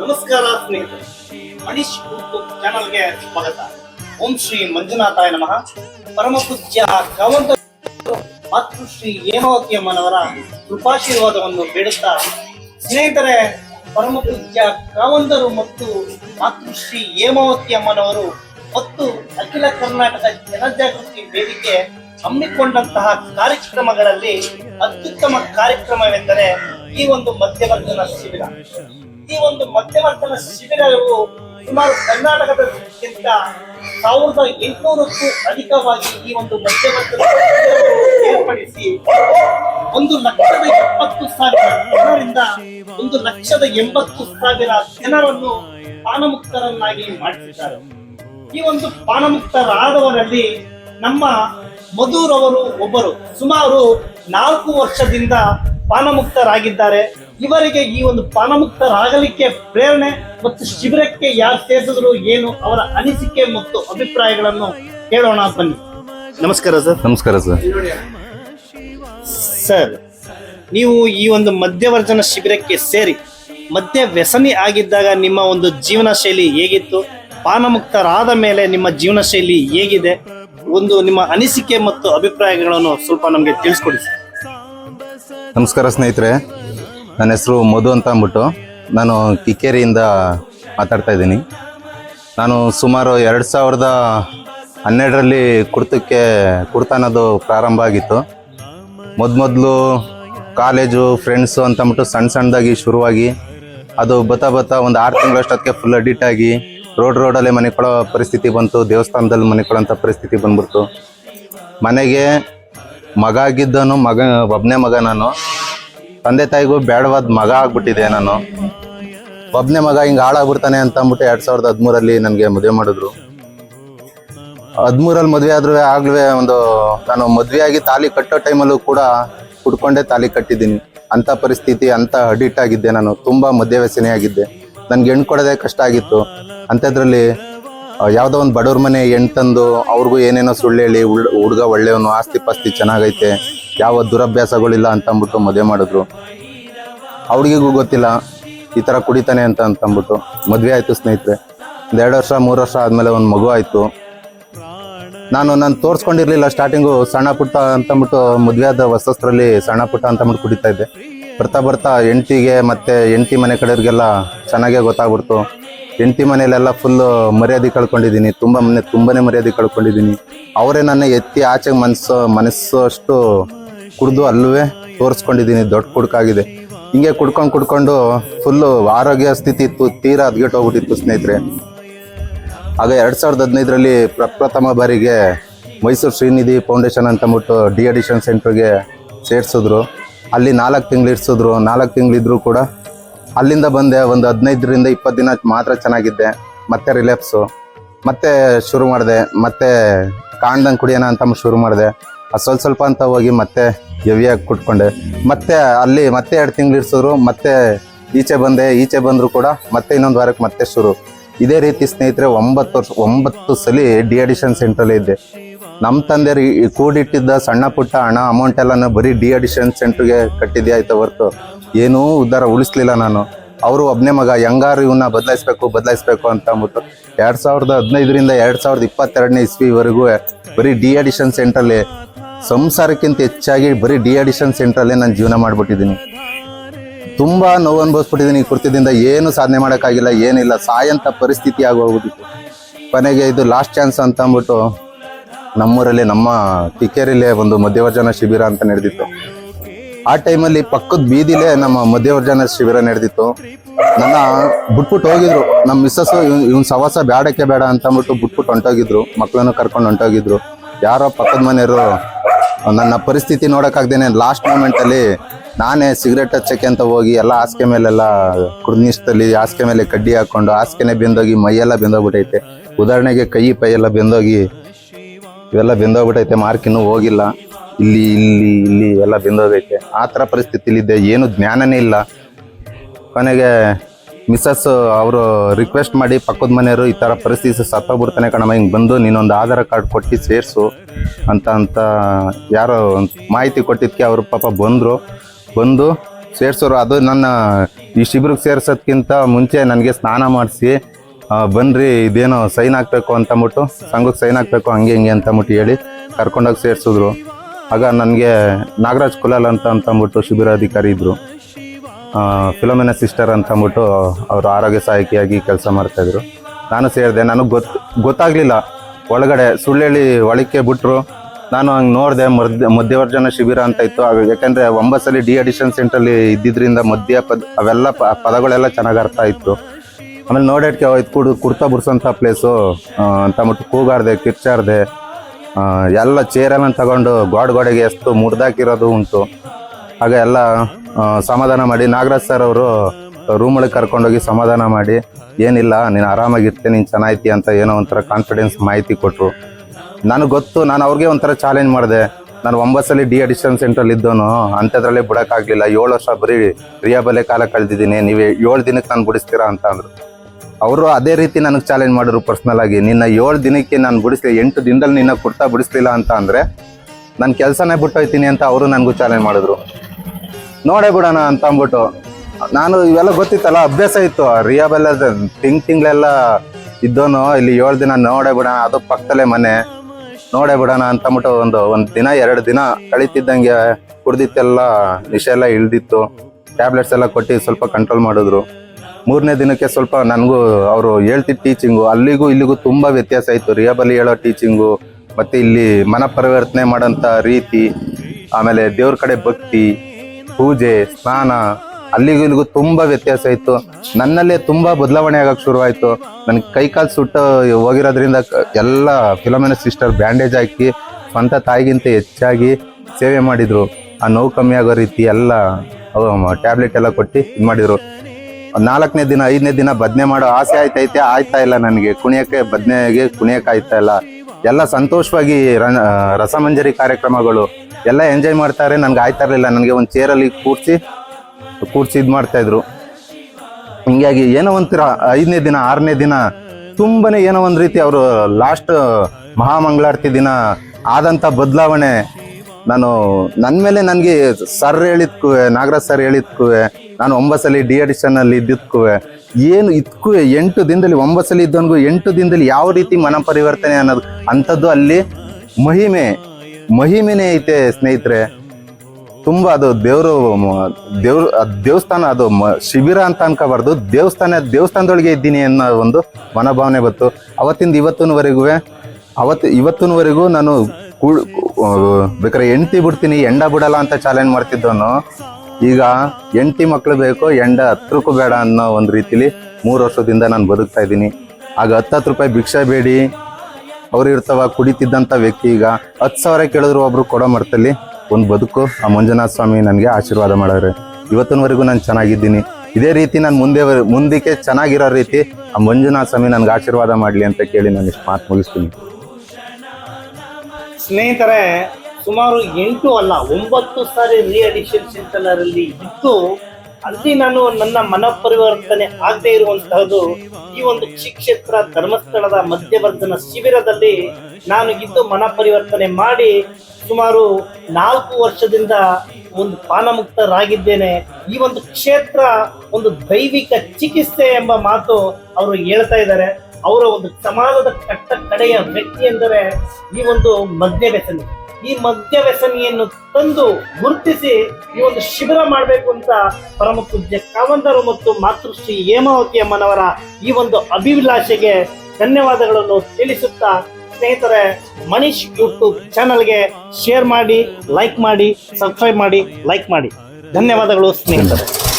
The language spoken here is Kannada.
ನಮಸ್ಕಾರ ಸ್ನೇಹಿತರೆ. ಮನೀಶ್ ಚಾನಲ್ಗೆ ಸ್ವಾಗತ. ಓಂ ಶ್ರೀ ಮಂಜುನಾಥಾಯ ನಮಃ. ಪರಮ ಪೂಜ್ಯ ಕವಂತ ಮಾತೃಶ್ರೀ ಹೇಮವತಿಯಮ್ಮನವರ ಕೃಪಾಶೀರ್ವಾದವನ್ನು ಬೇಡುತ್ತಾ ಸ್ನೇಹಿತರೆ ಪರಮ ಪೂಜ್ಯ ಮತ್ತು ಮಾತೃಶ್ರೀ ಹೇಮಾವತಿ ಅಮ್ಮನವರು ಮತ್ತು ಅಖಿಲ ಕರ್ನಾಟಕ ಜನಜಾಗೃತಿ ವೇದಿಕೆ ಹಮ್ಮಿಕೊಂಡಂತಹ ಕಾರ್ಯಕ್ರಮಗಳಲ್ಲಿ ಅತ್ಯುತ್ತಮ ಕಾರ್ಯಕ್ರಮವೆಂದರೆ ಈ ಒಂದು ಮಧ್ಯವರ್ತನ ಶಿಬಿರ. ಈ ಒಂದು ಮಧ್ಯವರ್ತನ ಶಿಬಿರವು ಸುಮಾರು ಕರ್ನಾಟಕದಕ್ಕಿಂತ ಸಾವಿರದ ಎಂಟುನೂರಕ್ಕೂ ಅಧಿಕವಾಗಿ ಈ ಒಂದು ಮಧ್ಯವರ್ಧನ ಏರ್ಪಡಿಸಿ ಒಂದು ಲಕ್ಷದ ಎಪ್ಪತ್ತು ಸಾವಿರ ಜನರಿಂದ ಒಂದು ಲಕ್ಷದ ಎಂಬತ್ತು ಸಾವಿರ ಜನರನ್ನು ಪಾನಮುಕ್ತರನ್ನಾಗಿ ಮಾಡಿಸಿದ್ದಾರೆ. ಈ ಒಂದು ಪಾನಮುಕ್ತರಾದವರಲ್ಲಿ ನಮ್ಮ ಮಧುರವರು ಒಬ್ಬರು. ಸುಮಾರು ನಾಲ್ಕು ವರ್ಷದಿಂದ ಪಾನಮುಕ್ತರಾಗಿದ್ದಾರೆ. ಇವರಿಗೆ ಈ ಒಂದು ಪಾನಮುಕ್ತರಾಗಲಿಕ್ಕೆ ಪ್ರೇರಣೆ ಮತ್ತು ಶಿಬಿರಕ್ಕೆ ಯಾರು ಸೇರಿಸಿದ್ರು ಏನು ಅವರ ಅನಿಸಿಕೆ ಮತ್ತು ಅಭಿಪ್ರಾಯಗಳನ್ನು ಕೇಳೋಣ ಬನ್ನಿ. ನಮಸ್ಕಾರ ಸರ್. ನಮಸ್ಕಾರ ಸರ್. ಸರ್ ನೀವು ಈ ಒಂದು ಮಧ್ಯವರ್ಜನ ಶಿಬಿರಕ್ಕೆ ಸೇರಿ ಮದ್ಯ ವ್ಯಸನಿ ಆಗಿದ್ದಾಗ ನಿಮ್ಮ ಒಂದು ಜೀವನ ಶೈಲಿ ಹೇಗಿತ್ತು? ಪಾನಮುಕ್ತರಾದ ಮೇಲೆ ನಿಮ್ಮ ಜೀವನ ಶೈಲಿ ಹೇಗಿದೆ? ಒಂದು ನಿಮ್ಮ ಅನಿಸಿಕೆ ಮತ್ತು ಅಭಿಪ್ರಾಯಗಳನ್ನು ಸ್ವಲ್ಪ ನಮಗೆ ತಿಳಿಸ್ಕೊಡಿ ಸರ್. ನಮಸ್ಕಾರ ಸ್ನೇಹಿತರೆ. ನನ್ನ ಹೆಸರು ಮಧು ಅಂತ ಅಂದ್ಬಿಟ್ಟು ನಾನು ಕಿಕ್ಕೇರಿಯಿಂದ ಮಾತಾಡ್ತಾ ಇದ್ದೀನಿ. ನಾನು ಸುಮಾರು ಎರಡು ಸಾವಿರದ ಹನ್ನೆರಡರಲ್ಲಿ ಕುರ್ತಕ್ಕೆ ಕುರ್ತಾ ಅನ್ನೋದು ಪ್ರಾರಂಭ ಆಗಿತ್ತು. ಮೊದಲು ಕಾಲೇಜು ಫ್ರೆಂಡ್ಸು ಅಂತ ಅಂದ್ಬಿಟ್ಟು ಸಣ್ಣ ಸಣ್ಣದಾಗಿ ಶುರುವಾಗಿ ಅದು ಬತ್ತಾ ಬತ್ತಾ ಒಂದು ಆರು ತಿಂಗಳಷ್ಟೊತ್ತಿಗೆ ಫುಲ್ ಅಡಿಟ್ ಆಗಿ ರೋಡ್ ರೋಡಲ್ಲೇ ಮನೆ ಕೊಡೋ ಪರಿಸ್ಥಿತಿ ಬಂತು, ದೇವಸ್ಥಾನದಲ್ಲಿ ಮನೆ ಕೊಡೋಂಥ ಪರಿಸ್ಥಿತಿ ಬಂದ್ಬಿಡ್ತು. ಮನೆಗೆ ಮಗ ಆಗಿದ್ದನು ಮಗ ಒಬ್ಬನೇ ಮಗ ನಾನು ತಂದೆ ತಾಯಿಗೂ ಬೇಡವಾದ ಮಗ ಆಗ್ಬಿಟ್ಟಿದೆ ನಾನು. ಒಬ್ಬನೇ ಮಗ ಹಿಂಗೆ ಹಾಳಾಗ್ಬಿಡ್ತಾನೆ ಅಂತ ಅಂದ್ಬಿಟ್ಟು ಎರಡು ಸಾವಿರದ ಹದಿಮೂರಲ್ಲಿ ನನಗೆ ಮದುವೆ ಮಾಡಿದ್ರು. ಹದಿಮೂರಲ್ಲಿ ಮದುವೆ ಆದ್ರೂ ಆಗ್ಲೇ ಒಂದು ನಾನು ಮದುವೆಯಾಗಿ ತಾಲಿ ಕಟ್ಟೋ ಟೈಮಲ್ಲೂ ಕೂಡ ಕುಡ್ಕೊಂಡೇ ತಾಲಿ ಕಟ್ಟಿದ್ದೀನಿ. ಅಂತ ಪರಿಸ್ಥಿತಿ ಅಂತ ಅಡಿಟ್ ಆಗಿದ್ದೆ ನಾನು. ತುಂಬಾ ಮದ್ಯ ವ್ಯಸನಿ ಆಗಿದ್ದೆ ನನ್ಗೆ ಹೆಣ್ಣು ಕೊಡೋದೇ ಕಷ್ಟ ಆಗಿತ್ತು. ಅಂಥದ್ರಲ್ಲಿ ಯಾವ್ದೋ ಒಂದು ಬಡವ್ರ ಮನೆ ಎಂಟಂದು ಅವ್ರಿಗೂ ಏನೇನೋ ಸುಳ್ಳು ಹೇಳಿ ಹುಡುಗ ಒಳ್ಳೆಯವನು, ಆಸ್ತಿ ಪಾಸ್ತಿ ಚೆನ್ನಾಗೈತೆ, ಯಾವ ದುರಭ್ಯಾಸಗಳಿಲ್ಲ ಅಂತ ಅಂದ್ಬಿಟ್ಟು ಮದುವೆ ಮಾಡಿದ್ರು. ಅವ್ರಿಗಿಗೂ ಗೊತ್ತಿಲ್ಲ, ಈ ಥರ ಕುಡಿತಾನೆ ಅಂತ ಅಂತ ಅಂದ್ಬಿಟ್ಟು ಮದುವೆ ಆಯಿತು ಸ್ನೇಹಿತರೆ. ಒಂದು ಎರಡು ವರ್ಷ, ಮೂರು ವರ್ಷ ಆದಮೇಲೆ ಒಂದು ಮಗು ಆಯಿತು. ನಾನು ನಾನು ತೋರಿಸ್ಕೊಂಡಿರಲಿಲ್ಲ ಸ್ಟಾರ್ಟಿಂಗು ಸಣ್ಣ ಪುಟ್ಟ ಅಂತಂದ್ಬಿಟ್ಟು ಮದುವೆ ಆದ ಹೊಸಸ್ತ್ರಲ್ಲಿ ಸಣ್ಣ ಪುಟ್ಟ ಅಂತಂದ್ಬಿಟ್ಟು ಕುಡಿತಾ ಇದ್ದೆ. ಬರ್ತಾ ಬರ್ತಾ ಹೆಂಡ್ತಿಗೆ ಮತ್ತೆ ಹೆಂಡ್ತಿ ಮನೆ ಕಡೆಯವ್ರಿಗೆಲ್ಲ ಚೆನ್ನಾಗೇ ಗೊತ್ತಾಗ್ಬಿಡ್ತು. ಹೆಂಡ್ತಿ ಮನೇಲೆಲ್ಲ ಫುಲ್ಲು ಮರ್ಯಾದೆ ಕಳ್ಕೊಂಡಿದ್ದೀನಿ. ತುಂಬ ಮನೆ ತುಂಬನೇ ಮರ್ಯಾದೆ ಕಳ್ಕೊಂಡಿದ್ದೀನಿ. ಅವರೇ ನನ್ನ ಎತ್ತಿ ಆಚೆಗೆ ಮನಸ್ಸು ಮನಸ್ಸು ಅಷ್ಟು ಕುಡಿದು ಅಲ್ಲವೇ ತೋರಿಸ್ಕೊಂಡಿದ್ದೀನಿ. ದೊಡ್ಡ ಕುಡ್ಕಾಗಿದೆ. ಹಿಂಗೆ ಕುಡ್ಕೊಂಡು ಕುಡ್ಕೊಂಡು ಫುಲ್ಲು ಆರೋಗ್ಯ ಸ್ಥಿತಿ ಇತ್ತು. ತೀರಾ ಹೋಗ್ಬಿಟ್ಟಿತ್ತು ಸ್ನೇಹಿತರೆ. ಆಗ ಎರಡು ಸಾವಿರದ ಹದಿನೈದರಲ್ಲಿ ಪ್ರಪ್ರಥಮ ಬಾರಿಗೆ ಮೈಸೂರು ಶ್ರೀನಿಧಿ ಫೌಂಡೇಶನ್ ಅಂತಂದ್ಬಿಟ್ಟು ಡಿ ಅಡಿಷನ್ ಸೆಂಟ್ರಿಗೆ ಸೇರಿಸಿದ್ರು. ಅಲ್ಲಿ ನಾಲ್ಕು ತಿಂಗಳು ಇರಿಸಿದ್ರು. ನಾಲ್ಕು ತಿಂಗಳಿದ್ರು ಕೂಡ ಅಲ್ಲಿಂದ ಬಂದೆ, ಒಂದು ಹದಿನೈದರಿಂದ ಇಪ್ಪತ್ತು ದಿನ ಮಾತ್ರ ಚೆನ್ನಾಗಿದ್ದೆ. ಮತ್ತೆ ರಿಲ್ಯಾಪ್ಸು ಮತ್ತೆ ಶುರು ಮಾಡಿದೆ, ಮತ್ತೆ ಕಾಣ್ದಂಗೆ ಕುಡಿಯೋಣ ಅಂತ ಶುರು ಮಾಡಿದೆ. ಅದು ಸ್ವಲ್ಪ ಸ್ವಲ್ಪ ಅಂತ ಹೋಗಿ ಮತ್ತೆ ಹೆವಿಯಾಗಿ ಕುಟ್ಕೊಂಡೆ. ಮತ್ತೆ ಅಲ್ಲಿ ಮತ್ತೆ ಎರಡು ತಿಂಗಳು ಇರಿಸಿದ್ರು, ಮತ್ತೆ ಈಚೆ ಬಂದೆ, ಈಚೆ ಬಂದರೂ ಕೂಡ ಮತ್ತೆ ಇನ್ನೊಂದು ವಾರಕ್ಕೆ ಮತ್ತೆ ಶುರು. ಇದೇ ರೀತಿ ಸ್ನೇಹಿತರೆ, ಒಂಬತ್ತು ವರ್ಷ, ಒಂಬತ್ತು ಸಲ ಡಿ ಅಡಿಷನ್ ಸೆಂಟ್ರಲ್ಲಿ ಇದ್ದೆ. ನಮ್ಮ ತಂದೆ ಕೂಡಿಟ್ಟಿದ್ದ ಸಣ್ಣ ಪುಟ್ಟ ಹಣ ಅಮೌಂಟ್ ಎಲ್ಲ ಬರೀ ಡಿ ಅಡಿಷನ್ ಸೆಂಟ್ರಿಗೆ ಕಟ್ಟಿದ್ದೆ ಆಯ್ತಾ ಹೊರತು ಏನೂ ಉದ್ಧಾರ ಉಳಿಸ್ಲಿಲ್ಲ ನಾನು. ಅವರು ಒಬ್ಬನೇ ಮಗ ಹೆಂಗಾರು ಇವನ್ನ ಬದಲಾಯಿಸ್ಬೇಕು ಬದಲಾಯಿಸ್ಬೇಕು ಅಂತ ಅಂದ್ಬಿಟ್ಟು ಎರಡ್ ಸಾವಿರದ ಹದಿನೈದರಿಂದ ಎರಡು ಸಾವಿರದ ಇಪ್ಪತ್ತೆರಡನೇ ಇಸ್ವಿವರೆಗೂ ಬರೀ ಡಿ ಅಡಿಷನ್ ಸೆಂಟ್ರಲ್ಲಿ, ಸಂಸಾರಕ್ಕಿಂತ ಹೆಚ್ಚಾಗಿ ಬರೀ ಡಿ ಅಡಿಷನ್ ಸೆಂಟ್ರಲ್ಲೇ ನಾನು ಜೀವನ ಮಾಡಿಬಿಟ್ಟಿದ್ದೀನಿ. ತುಂಬ ನೋವು ಅನುಭವಿಸ್ಬಿಟ್ಟಿದ್ದೀನಿ ಕುರ್ತಿದಿಂದ ಏನು ಸಾಧನೆ ಮಾಡೋಕ್ಕಾಗಿಲ್ಲ, ಏನಿಲ್ಲ, ಸಾಯಂತ ಪರಿಸ್ಥಿತಿ ಆಗೋಗ್ಬಿಟ್ಟಿತ್ತು. ಕೊನೆಗೆ ಇದು ಲಾಸ್ಟ್ ಚಾನ್ಸ್ ಅಂತ ಅಂದ್ಬಿಟ್ಟು ನಮ್ಮೂರಲ್ಲಿ ನಮ್ಮ ಕಿಕ್ಕೇರಿಲೇ ಒಂದು ಮಧ್ಯವರ್ಜನ ಶಿಬಿರ ಅಂತ ನಡೆದಿತ್ತು. ಆ ಟೈಮಲ್ಲಿ ಪಕ್ಕದ ಬೀದಿಲೇ ನಮ್ಮ ಮಧ್ಯವರ್ಜನ ಶಿಬಿರ ನಡೆದಿತ್ತು. ನನ್ನ ಬಿಟ್ಬಿಟ್ಟು ಹೋಗಿದ್ರು. ನಮ್ಮ ಮಿಸ್ಸಸ್ ಇವ್ನ ಸವಾಸ ಬೇಡಕ್ಕೆ ಬೇಡ ಅಂತ ಅಂದ್ಬಿಟ್ಟು ಬಿಟ್ಬಿಟ್ಟು ಹೊಂಟೋಗಿದ್ರು. ಮಕ್ಕಳನ್ನು ಕರ್ಕೊಂಡು ಹೊಂಟೋಗಿದ್ರು. ಯಾರೋ ಪಕ್ಕದ ಮನೆಯವರು, ನನ್ನ ಪರಿಸ್ಥಿತಿ ನೋಡೋಕ್ಕಾಗ್ದೇನೆ ಲಾಸ್ಟ್ ಮೂಮೆಂಟಲ್ಲಿ ನಾನೇ ಸಿಗರೇಟ್ ಹಚ್ಚಕ್ಕೆ ಅಂತ ಹೋಗಿ ಎಲ್ಲ ಹಾಸಿಗೆ ಮೇಲೆಲ್ಲ ಕುರ್ನಿಷ್ಟದಲ್ಲಿ ಹಾಸಿಗೆ ಮೇಲೆ ಕಡ್ಡಿ ಹಾಕೊಂಡು ಹಾಸಿಗೆನೆ ಬೆಂದೋಗಿ ಮೈಯೆಲ್ಲ ಬೆಂದೋಗ್ಬಿಟ್ಟೈತೆ ಉದಾಹರಣೆಗೆ ಕೈ ಪೈ ಎಲ್ಲ ಬೆಂದೋಗಿ ಇವೆಲ್ಲ ಬೆಂದೋಗ್ಬಿಟ್ಟೈತೆ ಮಾರ್ಕ್ ಇನ್ನೂ ಹೋಗಿಲ್ಲ. ಇಲ್ಲಿ ಇಲ್ಲಿ ಇಲ್ಲಿ ಎಲ್ಲ ಬೆಂದೋಗೈತೆ. ಆ ಥರ ಪರಿಸ್ಥಿತಿಲಿದ್ದೆ ಏನು ಜ್ಞಾನನೇ ಇಲ್ಲ. ಕೊನೆಗೆ ಮಿಸ್ಸಸ್ ಅವರು ರಿಕ್ವೆಸ್ಟ್ ಮಾಡಿ ಪಕ್ಕದ ಮನೆಯವರು ಈ ಥರ ಪರಿಸ್ಥಿತಿ ಸತ್ತೋಗ್ಬಿಡ್ತಾನೆ ಕಣಮ್ಮ. ಹಿಂಗೆ ಬಂದು ನೀನೊಂದು ಆಧಾರ್ ಕಾರ್ಡ್ ಕೊಟ್ಟು ಸೇರಿಸು ಅಂತ ಅಂತ ಯಾರೋ ಮಾಹಿತಿ ಕೊಟ್ಟಿದ್ದಕ್ಕೆ ಅವರು ಪಾಪ ಬಂದರು. ಬಂದು ಸೇರಿಸೋರು, ಅದು ನನ್ನ ಈ ಶಿಬಿರಕ್ಕೆ ಸೇರ್ಸೋದ್ಕಿಂತ ಮುಂಚೆ ನನಗೆ ಸ್ನಾನ ಮಾಡಿಸಿ ಬನ್ನಿರಿ ಇದೇನೋ ಸೈನ್ ಹಾಕ್ಬೇಕು ಅಂತ ಅಂದ್ಬಿಟ್ಟು ಸಂಘಕ್ಕೆ ಸೈನ್ ಹಾಕಬೇಕು, ಹಂಗೆ ಹಿಂಗೆ ಅಂತ ಅಂದ್ಬಿಟ್ಟು ಹೇಳಿ ಕರ್ಕೊಂಡೋಗಿ ಸೇರಿಸಿದ್ರು. ಆಗ ನನಗೆ ನಾಗರಾಜ್ ಕುಲಾಲ್ ಅಂತ ಅಂತಂದ್ಬಿಟ್ಟು ಶಿಬಿರಾಧಿಕಾರಿ ಇದ್ದರು ಫಿಲೋಮಿನ ಸಿಸ್ಟರ್ ಅಂತ ಅಂದ್ಬಿಟ್ಟು ಅವರು ಆರೋಗ್ಯ ಸಹಾಯಕಿಯಾಗಿ ಕೆಲಸ ಮಾಡ್ತಾಯಿದ್ರು ನಾನು ಸೇರಿದೆ, ನನಗೆ ಗೊತ್ತು ಗೊತ್ತಾಗಲಿಲ್ಲ. ಒಳಗಡೆ ಸುಳ್ಳೇಳಿ ಒಳಕ್ಕೆ ಬಿಟ್ಟರು ನಾನು ಹಂಗೆ ನೋಡಿದೆ ಮಧ್ಯ ಮಧ್ಯವರ್ಜನ ಶಿಬಿರ ಅಂತ ಇತ್ತು. ಆಗ ಯಾಕಂದರೆ ಒಂಬತ್ತಲ್ಲಿ ಡಿ ಅಡಿಷನ್ ಸೆಂಟ್ರಲ್ಲಿ ಇದ್ದಿದ್ದರಿಂದ ಮಧ್ಯ ಪದ, ಅವೆಲ್ಲ ಪ, ಪದಗಳೆಲ್ಲ ಚೆನ್ನಾಗಿ ಅರ್ಥ ಆಯಿತು. ಆಮೇಲೆ ನೋಡೋಕ್ಕೆ ಇದು ಕುಡ್, ಕುರ್ತಾ ಬುರ್ಸೋಂಥ ಪ್ಲೇಸು ಅಂತ ಅಂದ್ಬಿಟ್ಟು ಕೂಗಾಡ್ದೆ, ಕಿರ್ಚಾಡ್ದೆ. ಎಲ್ಲ ಚೇರೆಲ್ಲ ತಗೊಂಡು ಗೋಡ್ ಗೋಡೆಗೆ ಎಷ್ಟು ಮುರಿದಾಕಿರೋದು ಉಂಟು. ಆಗ ಎಲ್ಲ ಸಮಾಧಾನ ಮಾಡಿ, ನಾಗರಾಜ್ ಸರ್ ಅವರು ರೂಮ್ ಒಳಗೆ ಕರ್ಕೊಂಡೋಗಿ ಸಮಾಧಾನ ಮಾಡಿ, ಏನಿಲ್ಲ, ನೀನು ಆರಾಮಾಗಿರ್ತೆ, ನೀನು ಚೆನ್ನಾಗಿ ಅಂತ ಏನೋ ಒಂಥರ ಕಾನ್ಫಿಡೆನ್ಸ್ ಮಾಹಿತಿ ಕೊಟ್ಟರು ನನಗೆ ಗೊತ್ತು, ನಾನು ಅವ್ರಿಗೆ ಒಂಥರ ಚಾಲೆಂಜ್ ಮಾಡಿದೆ. ನಾನು ಒಂಬತ್ತಲ್ಲಿ ಡಿ ಅಡಿಷನ್ ಸೆಂಟ್ರಲ್ಲಿ ಇದ್ದೋನು, ಅಂಥದ್ರಲ್ಲೇ ಬಿಡೋಕ್ಕಾಗಲಿಲ್ಲ. ಏಳು ವರ್ಷ ಬರೀ ರಿಯಾಬಲೆ ಕಾಲ ಕಳೆದಿದ್ದೀನಿ, ನೀವು ಏಳು ದಿನಕ್ಕೆ ನಾನು ಬಿಡಿಸ್ತೀರಾ ಅಂತ ಅಂದರು. ಅವರು ಅದೇ ರೀತಿ ನನಗೆ ಚಾಲೆಂಜ್ ಮಾಡಿದ್ರು ಪರ್ಸ್ನಲ್ ಆಗಿ. ನಿನ್ನ ಏಳು ದಿನಕ್ಕೆ ನಾನು ಬಿಡಿಸ್ಲಿ, ಎಂಟು ದಿನದಲ್ಲಿ ನಿನ್ನ ಕುರ್ತಾ ಬಿಡಿಸ್ಲಿಲ್ಲ ಅಂತ ಅಂದರೆ ನನ್ನ ಕೆಲಸನೇ ಬಿಟ್ಟೋಯ್ತೀನಿ ಅಂತ ಅವರು ನನಗೂ ಚಾಲೆಂಜ್ ಮಾಡಿದ್ರು. ನೋಡೇ ಬಿಡೋಣ ಅಂತ ಅಂದ್ಬಿಟ್ಟು. ನಾನು ಇವೆಲ್ಲ ಗೊತ್ತಿತ್ತಲ್ಲ, ಅಭ್ಯಾಸ ಇತ್ತು. ರಿಯಾಬೆಲ್ಲ ತಿಂಗ್ ತಿಂಗಳೆಲ್ಲ ಇದ್ದೋನು, ಇಲ್ಲಿ ಏಳು ದಿನ ನೋಡೇ ಬಿಡೋಣ, ಅದು ಪಕ್ಕದಲ್ಲೇ ಮನೆ. ನೋಡೇ ಬಿಡೋಣ ಅಂತ ಅಂದ್ಬಿಟ್ಟು ಒಂದು ಒಂದು ದಿನ, ಎರಡು ದಿನ ಕಳೀತಿದ್ದಂಗೆ ಕುಡ್ದಿತ್ತೆಲ್ಲ ನಿಶೆ ಎಲ್ಲ ಇಳ್ದಿತ್ತು. ಟ್ಯಾಬ್ಲೆಟ್ಸ್ ಎಲ್ಲ ಕೊಟ್ಟು ಸ್ವಲ್ಪ ಕಂಟ್ರೋಲ್ ಮಾಡಿದ್ರು. ಮೂರನೇ ದಿನಕ್ಕೆ ಸ್ವಲ್ಪ ನನಗೂ ಅವರು ಹೇಳ್ತಿದ್ದ ಟೀಚಿಂಗು ಅಲ್ಲಿಗೂ ಇಲ್ಲಿಗೂ ತುಂಬ ವ್ಯತ್ಯಾಸ ಇತ್ತು. ರಿಯಾಬಲ್ಲಿ ಹೇಳೋ ಟೀಚಿಂಗು ಮತ್ತು ಇಲ್ಲಿ ಮನ ಪರಿವರ್ತನೆ ಮಾಡೋಂಥ ರೀತಿ, ಆಮೇಲೆ ದೇವ್ರ ಕಡೆ ಭಕ್ತಿ, ಪೂಜೆ, ಸ್ನಾನ, ಅಲ್ಲಿಗೂ ಇಲ್ಲಿಗೂ ತುಂಬ ವ್ಯತ್ಯಾಸ ಇತ್ತು. ನನ್ನಲ್ಲೇ ತುಂಬ ಬದಲಾವಣೆ ಆಗೋಕ್ಕೆ ಶುರುವಾಯಿತು. ನನಗೆ ಕೈಕಾಲು ಸುಟ್ಟು ಹೋಗಿರೋದ್ರಿಂದ ಎಲ್ಲ ಫಿಲಮಿನ ಸಿಸ್ಟರ್ ಬ್ಯಾಂಡೇಜ್ ಹಾಕಿ, ಸ್ವಂತ ತಾಯಿಗಿಂತ ಹೆಚ್ಚಾಗಿ ಸೇವೆ ಮಾಡಿದರು. ಆ ನೋವು ಕಮ್ಮಿ ಆಗೋ ರೀತಿ ಎಲ್ಲ ಟ್ಯಾಬ್ಲೆಟ್ ಎಲ್ಲ ಕೊಟ್ಟು ಇದು ಮಾಡಿದರು. ನಾಲ್ಕನೇ ದಿನ, ಐದನೇ ದಿನ ಬದನೆ ಮಾಡೋ ಆಸೆ ಆಯ್ತೈತೆ, ಆಯ್ತಾ ಇಲ್ಲ ನನಗೆ. ಕುಣಿಯಕ್ಕೆ, ಬದನೆಗೆ ಕುಣಿಯಕ್ಕೆ ಆಯ್ತಾ ಇಲ್ಲ. ಎಲ್ಲ ಸಂತೋಷವಾಗಿ ರಸಮಂಜರಿ ಕಾರ್ಯಕ್ರಮಗಳು ಎಲ್ಲ ಎಂಜಾಯ್ ಮಾಡ್ತಾರೆ. ನನ್ಗೆ ಆಯ್ತಾ ಇರಲಿಲ್ಲ. ನನಗೆ ಒಂದು ಚೇರಲ್ಲಿ ಕೂರಿಸಿ ಕೂರಿಸಿ ಇದು ಮಾಡ್ತಾ ಇದ್ರು. ಹಿಂಗಾಗಿ ಏನೋ ಒಂಥರ ಐದನೇ ದಿನ, ಆರನೇ ದಿನ ತುಂಬಾನೇ ಏನೋ ಒಂದು ರೀತಿ ಅವರು ಲಾಸ್ಟ್ ಮಹಾಮಂಗಳಾರತಿ ದಿನ ಆದಂಥ ಬದಲಾವಣೆ ನಾನು ನನ್ನ ಮೇಲೆ ನನಗೆ ಸರ್ ಹೇಳಿದ್ಕುವೆ, ನಾಗರಾಜ್ ಸರ್ ಹೇಳಿದ್ಕುವೆ, ನಾನು ಒಂಬತ್ತಲ್ಲಿ ಡಿ ಅಡಿಷನಲ್ಲಿ ಅಲ್ಲಿ ಇದ್ದಿದ್ಕು ಏನು ಇದ್ಕುವೆ, ಎಂಟು ದಿನದಲ್ಲಿ, ಒಂಬತ್ತಲ್ಲಿ ಇದ್ದವನಿಗೂ ಎಂಟು ದಿನದಲ್ಲಿ ಯಾವ ರೀತಿ ಮನ ಪರಿವರ್ತನೆ ಅನ್ನೋದು, ಅಂಥದ್ದು ಅಲ್ಲಿ ಮಹಿಮೆ, ಮಹಿಮೆನೇ ಐತೆ ಸ್ನೇಹಿತರೆ. ತುಂಬ ಅದು ದೇವರು, ದೇವ್ರ ದೇವಸ್ಥಾನ ಅದು ಮ- ಶಿಬಿರ ಅಂತ ಅನ್ಕೋಬಾರ್ದು. ದೇವಸ್ಥಾನ, ದೇವಸ್ಥಾನದೊಳಗೆ ಇದ್ದೀನಿ ಅನ್ನೋ ಒಂದು ಮನೋಭಾವನೆ ಬಂತು. ಅವತ್ತಿಂದ ಇವತ್ತಿನವರೆಗೂ, ಅವತ್ತು, ಇವತ್ತಿನವರೆಗೂ ನಾನು ಆ, ಬೇಕಾದ್ರೆ ಹೆಂಡ್ತಿ ಬಿಡ್ತೀನಿ ಎಂಡ ಬಿಡಲ್ಲ ಅಂತ ಚಾಲೆಂಜ್ ಮಾಡ್ತಿದ್ದವನು. ಈಗ ಹೆಂಡ್ತಿ ಮಕ್ಳು ಬೇಕು ಎಂಡ ಹತ್ರಕ್ಕೂ ಬೇಡ ಅನ್ನೋ ಒಂದು ರೀತಿಲಿ ಮೂರು ವರ್ಷದಿಂದ ನಾನು ಬದುಕ್ತಾ ಇದ್ದೀನಿ. ಆಗ ಹತ್ತು ರೂಪಾಯಿ ಭಿಕ್ಷೆ ಬೇಡಿ. ಅವ್ರು ಇರ್ತವ ಕುಡಿತಿದ್ದಂಥ ವ್ಯಕ್ತಿ ಈಗ ಹತ್ತು ಸಾವಿರ ಕೇಳಿದ್ರು ಒಬ್ರು ಕೊಡೋ ಮರ್ತಲ್ಲಿ ಒಂದು ಬದುಕು. ಆ ಮಂಜುನಾಥ ಸ್ವಾಮಿ ನನಗೆ ಆಶೀರ್ವಾದ ಮಾಡೋರು ಇವತ್ತಿನವರೆಗೂ ನಾನು ಚೆನ್ನಾಗಿದ್ದೀನಿ. ಇದೇ ರೀತಿ ನಾನು ಮುಂದೆ ಮುಂದಕ್ಕೆ ಚೆನ್ನಾಗಿರೋ ರೀತಿ ಆ ಮಂಜುನಾಥ ಸ್ವಾಮಿ ನನಗೆ ಆಶೀರ್ವಾದ ಮಾಡಲಿ ಅಂತ ಕೇಳಿ ನಾನು ಇಷ್ಟು ಮಾತು ಮುಗಿಸ್ತೀನಿ. ಸ್ನೇಹಿತರೆ, ಸುಮಾರು ಎಂಟು ಅಲ್ಲ, ಒಂಬತ್ತು ಸಾರಿ ರೀ ಅಡಿಷನ್ ಸೆಂಟರ್ನಲ್ಲಿ ಇದ್ದು, ಅಲ್ಲಿ ನಾನು ನನ್ನ ಮನ ಪರಿವರ್ತನೆ ಆಗದೆ ಇರುವಂತಹದ್ದು ಈ ಒಂದು ಕ್ಷೇತ್ರ ಧರ್ಮಸ್ಥಳದ ಮಧ್ಯವರ್ಧನ ಶಿಬಿರದಲ್ಲಿ ನಾನು ಇದ್ದು ಮನ ಪರಿವರ್ತನೆ ಮಾಡಿ ಸುಮಾರು ನಾಲ್ಕು ವರ್ಷದಿಂದ ಒಂದು ಪಾನಮುಕ್ತರಾಗಿದ್ದೇನೆ. ಈ ಒಂದು ಕ್ಷೇತ್ರ ಒಂದು ದೈವಿಕ ಚಿಕಿತ್ಸೆ ಎಂಬ ಮಾತು ಅವರು ಹೇಳ್ತಾ ಇದ್ದಾರೆ. ಅವರ ಒಂದು ಸಮಾಜದ ಕಟ್ಟ ಕಡೆಯ ವ್ಯಕ್ತಿ ಎಂದರೆ ಈ ಒಂದು ಮದ್ಯ ವ್ಯಸನಿ. ಈ ಮದ್ಯ ವ್ಯಸನಿಯನ್ನು ತಂದು ಗುರುತಿಸಿ ಈ ಒಂದು ಶಿಬಿರ ಮಾಡಬೇಕು ಅಂತ ಪರಮ ಪೂಜ್ಯ ಕಾವಂದರು ಮತ್ತು ಮಾತೃಶ್ರೀ ಹೇಮಾವತಿ ಅಮ್ಮನವರ ಈ ಒಂದು ಅಭಿಲಾಷೆಗೆ ಧನ್ಯವಾದಗಳನ್ನು ತಿಳಿಸುತ್ತಾ ಸ್ನೇಹಿತರೆ, ಮನೀಶ್ ಯೂಟ್ಯೂಬ್ ಚಾನಲ್ಗೆ ಶೇರ್ ಮಾಡಿ, ಲೈಕ್ ಮಾಡಿ, ಸಬ್ಸ್ಕ್ರೈಬ್ ಮಾಡಿ, ಲೈಕ್ ಮಾಡಿ. ಧನ್ಯವಾದಗಳು ಸ್ನೇಹಿತರೆ.